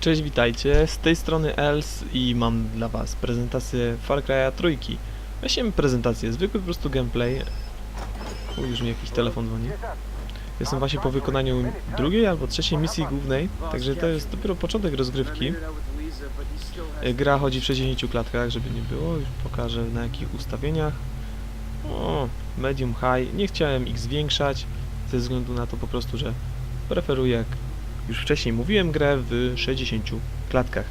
Cześć, witajcie. Z tej strony Els i mam dla was prezentację Far Cry'a trójki. Weźmiemy prezentację, zwykły po prostu gameplay. U, już mi jakiś telefon dzwoni. Jestem właśnie po wykonaniu drugiej albo trzeciej misji głównej, także to jest dopiero początek rozgrywki. E, Gra chodzi w 60 klatkach, żeby nie było, już pokażę na jakich ustawieniach. O, medium high. Nie chciałem ich zwiększać, ze względu na to po prostu, że preferuję, jak już wcześniej mówiłem, grę w 60 klatkach.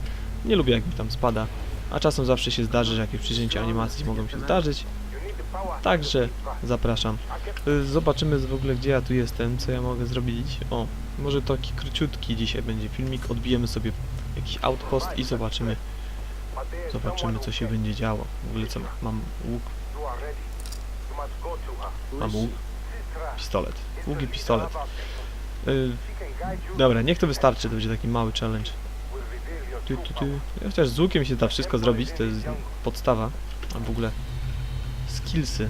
Nie lubię jak mi tam spada, a czasem zawsze się zdarzy, że jakieś przycięcia animacji mogą się zdarzyć. Także zapraszam. Y, Zobaczymy w ogóle gdzie ja tu jestem, co ja mogę zrobić. O, może taki króciutki dzisiaj będzie filmik, odbijemy sobie jakiś outpost i zobaczymy, zobaczymy co się będzie działo. W ogóle co mam łuk, mam łuk, pistolet, łuk i pistolet. Y, dobra, niech to wystarczy, to będzie taki mały challenge. Tu, tu, tu. Chociaż z łukiem się da wszystko zrobić, to jest podstawa, a w ogóle skillsy.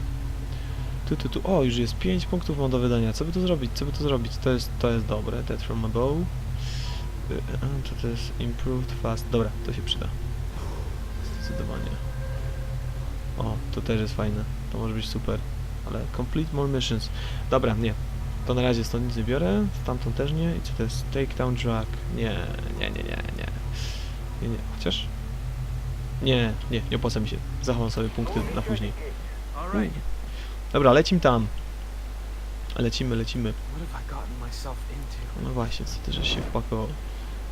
Tu, tu, tu. O, już jest 5 punktów mam do wydania. Co by tu zrobić? Co by tu zrobić? To jest, to jest dobre. Death from above. Y, y, To to jest improved fast. Dobra, to się przyda. Zdecydowanie. O, to też jest fajne. To może być super. Ale complete more missions. Dobra, nie. To na razie stąd nic nie biorę. Stamtąd też nie. I co to jest? Takedown drag. Nie, nie, nie, nie, nie. Nie, nie. Chociaż... Nie, nie, nie opłaca mi się. Zachowam sobie punkty na później. Mm. Dobra, lecimy tam. Lecimy, lecimy. No właśnie, co ty żeś się wpakował.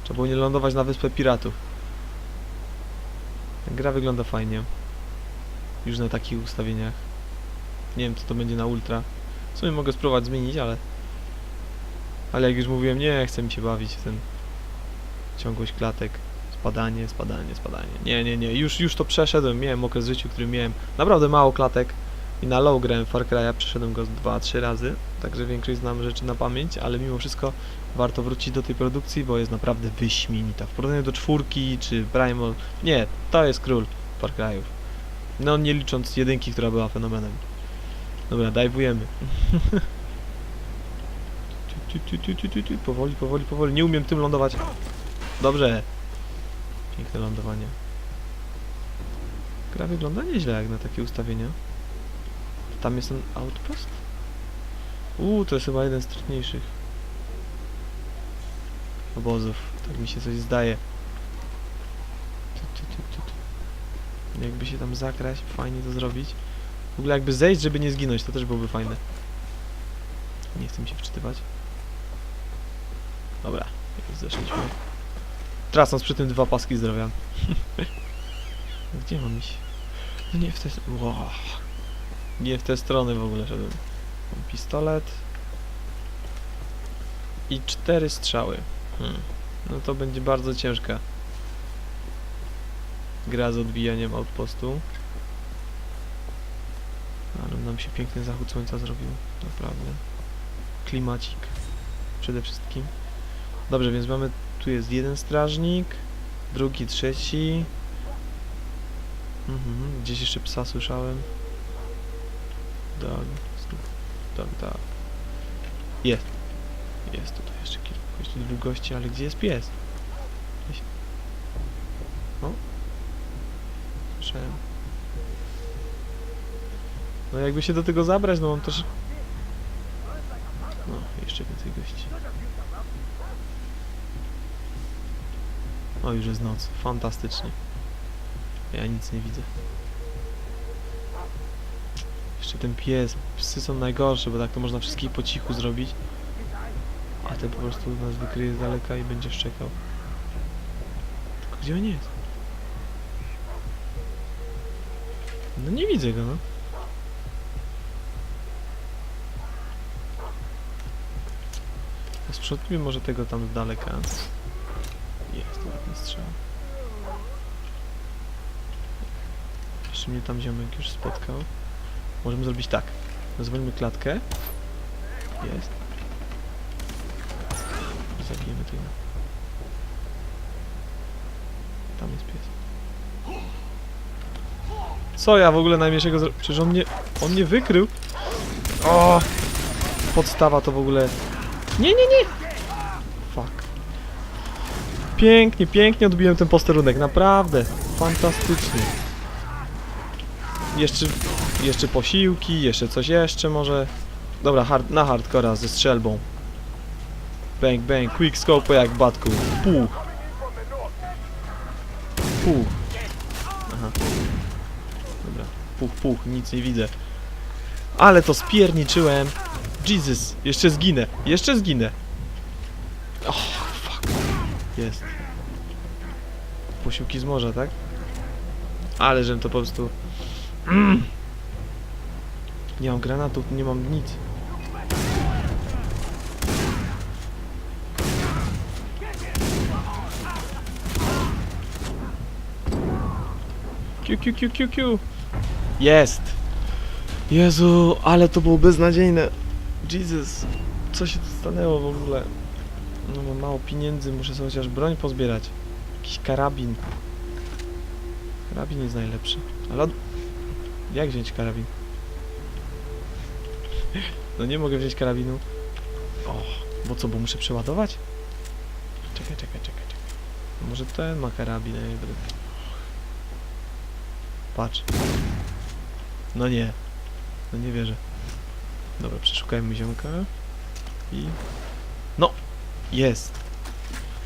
Trzeba było nie lądować na wyspę piratów. Gra wygląda fajnie. Już na takich ustawieniach. Nie wiem, co to będzie na ultra. W sumie mogę spróbować zmienić, ale... Ale jak już mówiłem, nie chcę mi się bawić w ten... Ciągłość klatek. Spadanie, spadanie, spadanie. Nie, nie, nie. Już, już to przeszedłem. Miałem okres w życiu, w którym miałem naprawdę mało klatek. I na low grałem Far Cry'a, przeszedłem go 2-3 razy. Także większość znam rzeczy na pamięć, ale mimo wszystko warto wrócić do tej produkcji, bo jest naprawdę wyśmienita. W porównaniu do czwórki czy Primal... Nie, to jest król Far Cry'ów. No nie licząc jedynki, która była fenomenem. Dobra, dajwujemy. Powoli, powoli, powoli. Nie umiem tym lądować. Dobrze. Piękne lądowanie. Gra wygląda nieźle jak na takie ustawienia. Tam jest ten outpost? Uuu, to jest chyba jeden z trudniejszych obozów. Tak mi się coś zdaje. Jakby się tam zakraść, fajnie to zrobić. W ogóle jakby zejść, żeby nie zginąć, to też byłoby fajne. Nie chcę mi się wczytywać. Dobra, już zeszliśmy. Tracąc przy tym dwa paski zdrowia. Gdzie mam iść? No nie w te... Wow. Nie w te strony w ogóle szedłem. Mam pistolet. I cztery strzały. Hmm. No to będzie bardzo ciężka. Gra z odbijaniem outpostu. Nam się piękny zachód słońca zrobił. Naprawdę. Klimacik. Przede wszystkim. Dobrze, więc mamy... Tu jest jeden strażnik. Drugi, trzeci. Mhm, gdzieś jeszcze psa słyszałem. Dog, dog, dog. Jest. Jest tutaj jeszcze kilka, jeszcze dwóch gości, ale gdzie jest pies? O. Słyszałem. No jakby się do tego zabrać, no on też... No, jeszcze więcej gości. O, już jest noc. Fantastycznie. Ja nic nie widzę. Jeszcze ten pies. Psy są najgorsze, bo tak to można wszystkich po cichu zrobić. A ten po prostu nas wykryje z daleka i będzie szczekał. Tylko gdzie on jest? No nie widzę go, no. Sprzątnijmy może tego tam z daleka. Jest ładny strzał. Jeszcze mnie tam ziomek już spotkał. Możemy zrobić tak. Zwolnimy klatkę. Jest. Zabijemy tego. Tam jest pies. Co ja w ogóle najmniejszego zro... Przecież on mnie... On mnie wykrył. O! Podstawa to w ogóle... Nie, nie, nie! Fuck. Pięknie, pięknie odbiłem ten posterunek, naprawdę. Fantastycznie. Jeszcze, jeszcze posiłki, jeszcze coś jeszcze może. Dobra, hard, na hardcora ze strzelbą. Bang, bang, quick scope jak batku. Puch. Puch. Aha. Dobra, puch, puch, nic nie widzę. Ale to spierniczyłem. Jesus, jeszcze zginę, jeszcze zginę. Oh, fuck. Jest. Posiłki z morza, tak? Ale żem to po prostu... Mm. Nie mam granatów, nie mam nic. Kiu, kiu, kiu, kiu. Jest! Jezu, ale to było beznadziejne. Jesus, co się tu stanęło w ogóle? No mam mało pieniędzy, muszę sobie chociaż broń pozbierać. Jakiś karabin. Karabin jest najlepszy. Ale od... jak wziąć karabin? No nie mogę wziąć karabinu. O, bo co, bo muszę przeładować? Czekaj, czekaj, czekaj, czekaj. Może ten ma karabin. Patrz. No nie. No nie wierzę. Dobra, przeszukajmy ziomka. I... No! Jest!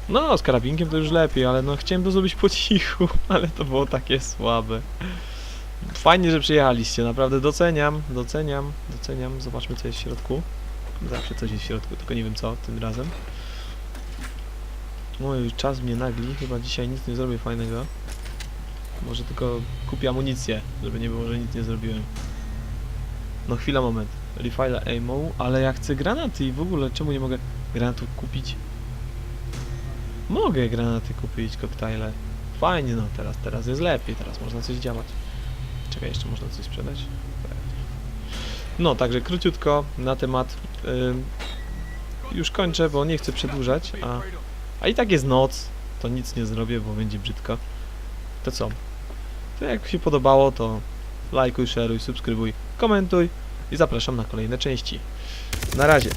No, z karabinkiem to już lepiej, ale no chciałem to zrobić po cichu, ale to było takie słabe. Fajnie, że przyjechaliście, naprawdę doceniam, doceniam, doceniam. Zobaczmy co jest w środku. Zawsze coś jest w środku, tylko nie wiem co tym razem. Oj, czas mnie nagli, chyba dzisiaj nic nie zrobię fajnego. Może tylko kupię amunicję, żeby nie było, że nic nie zrobiłem. No chwila, moment. Refile ammo, ale ja chcę granaty i w ogóle czemu nie mogę granatów kupić? Mogę granaty kupić, koktajle. Fajnie, no teraz, teraz jest lepiej, teraz można coś działać. Czekaj, jeszcze można coś sprzedać? No, także króciutko na temat. ym, już kończę, bo nie chcę przedłużać, a, a i tak jest noc, to nic nie zrobię, bo będzie brzydko. To co? To jak się podobało, to lajkuj, szeruj, subskrybuj, komentuj i zapraszam na kolejne części. Na razie.